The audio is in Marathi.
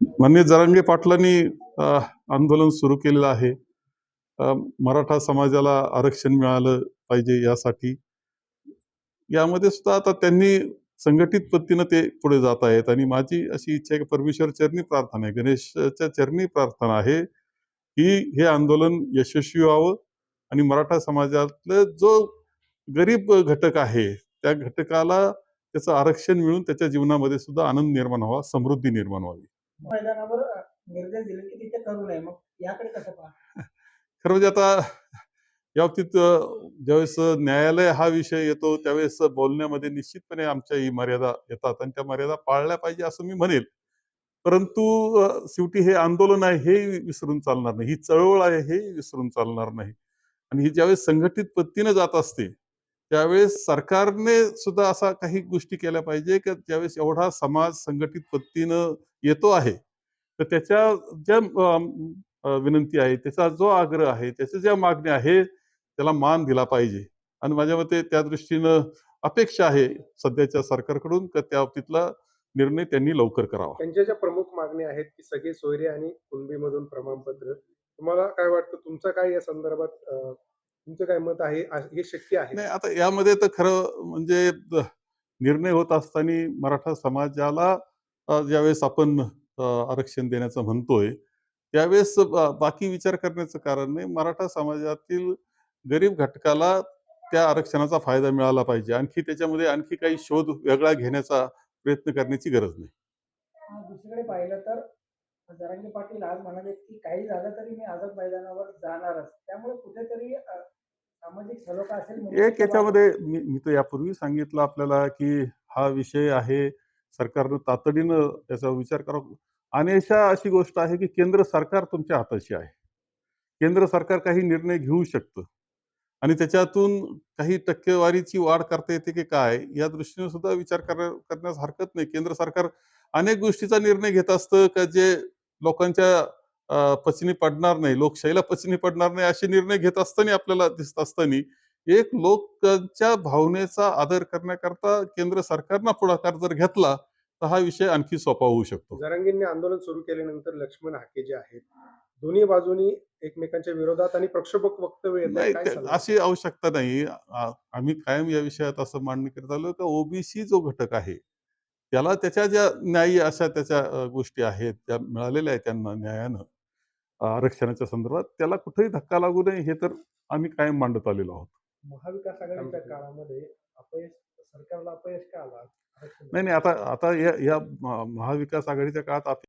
माननीय जरांगे पाटलांनी आंदोलन सुरू केलेलं आहे. मराठा समाजाला आरक्षण मिळालं पाहिजे यासाठी. यामध्ये सुद्धा आता त्यांनी संघटित पद्धतीनं ते पुढे जात आहेत आणि माझी अशी इच्छा आहे की परमेश्वर चरणी प्रार्थना आहे गणेशच्या चरणी प्रार्थना आहे की हे आंदोलन यशस्वी व्हावं आणि मराठा समाजातलं जो गरीब घटक आहे त्या घटकाला त्याचं आरक्षण मिळून त्याच्या जीवनामध्ये सुद्धा आनंद निर्माण व्हावा समृद्धी निर्माण व्हावी. मैदानावर निर्देश दिले की तिथे करू नये. मग याकडे कसं पहा खरं म्हणजे आता या बाबतीत ज्यावेळेस न्यायालय हा विषय येतो त्यावेळेस बोलण्यामध्ये निश्चितपणे आमच्या ही मर्यादा येतात आणि त्या मर्यादा पाळल्या पाहिजे असं मी म्हणेल. परंतु शेवटी हे आंदोलन आहे हे विसरून चालणार नाही. ही चळवळ आहे हे विसरून चालणार नाही. आणि ही ज्यावेळेस संघटित पद्धतीनं जात असते त्यावेळेस सरकारने सुद्धा असा काही गोष्टी केल्या पाहिजे की ज्यावेळेस एवढा समाज संघटित पद्धतीनं येतो आहे. तर त्याच्या ज्या विनंती आहे त्याचा जो आग्रह आहे त्याच्या ज्या मागण्या आहे त्याला मान दिला पाहिजे. आणि माझ्या मते त्या दृष्टीनं अपेक्षा आहे सध्याच्या सरकारकडून की त्या बाबतीतला निर्णय त्यांनी लवकर करावा. त्यांच्या ज्या प्रमुख मागण्या आहेत की सगळे सोयरे आणि कुणबीमधून प्रमाणपत्र तुम्हाला काय वाटतं तुमचं काय या संदर्भात तुमचं काय मत आहे हे शक्य आहे? नाही आता यामध्ये तर खरं म्हणजे निर्णय होत असताना मराठा समाजाला ज्यावेळेस आपण आरक्षण देण्याचं म्हणतोय त्यावेळेस बाकी विचार करण्याचं कारण नाही मराठा समाजातील गरीब घटकाला त्या आरक्षणाचा फायदा मिळाला पाहिजे. आणखी त्याच्यामध्ये आणखी काही शोध वेगळा घेण्याचा प्रयत्न करण्याची गरज नाही. दुसरीकडे पाहिलं तर जरांगे पाटील आज म्हणाले की काही झालं तरी मी आझाद मैदानावर जाणारच. त्यामुळे कुठेतरी सामाजिक सलोखा असेल एक याच्यामध्ये मी मी तर यापूर्वी सांगितलं आपल्याला की हा विषय आहे सरकारनं तातडीनं त्याचा विचार करावा. आणि अशा अशी गोष्ट आहे की केंद्र सरकार तुमच्या हाताशी आहे. केंद्र सरकार काही निर्णय घेऊ शकतं. आणि त्याच्यातून काही टक्केवारीची वाढ करता येते की काय या दृष्टीने सुद्धा विचार कर करण्यास हरकत नाही. केंद्र सरकार अनेक गोष्टीचा निर्णय घेत असतं का जे लोकांच्या पचनी पडणार नाही लोकशाहीला पचनी पडणार नाही असे निर्णय घेत असताना आपल्याला दिसत असताना एक लोकांच्या भावनेचा आदर करण्याकरता केंद्र सरकारनं पुढाकार जर घेतला तर हा विषय आणखी सोपा होऊ शकतो. जरांगींनी आंदोलन सुरू केल्यानंतर लक्ष्मण हाके जे आहेत दोन्ही बाजूनी एकमेकांच्या विरोधात आणि प्रक्षोभक वक्तव्य नाही? अशी आवश्यकता नाही. आ- आम्ही कायम या विषयात असं मांडणी करत आलो का ओबीसी जो घटक आहे त्याला त्याच्या ज्या न्यायी अशा त्याच्या गोष्टी आहेत त्या मिळालेल्या आहेत त्यांना न्यायानं आरक्षणाच्या संदर्भात त्याला कुठेही धक्का लागू नये हे तर आम्ही कायम मांडत आलेलो आहोत. महाविकास आघाडीच्या काळामध्ये अपयश सरकारला अपयश का आला? नाही नाही आता आता या या महाविकास आघाडीच्या काळात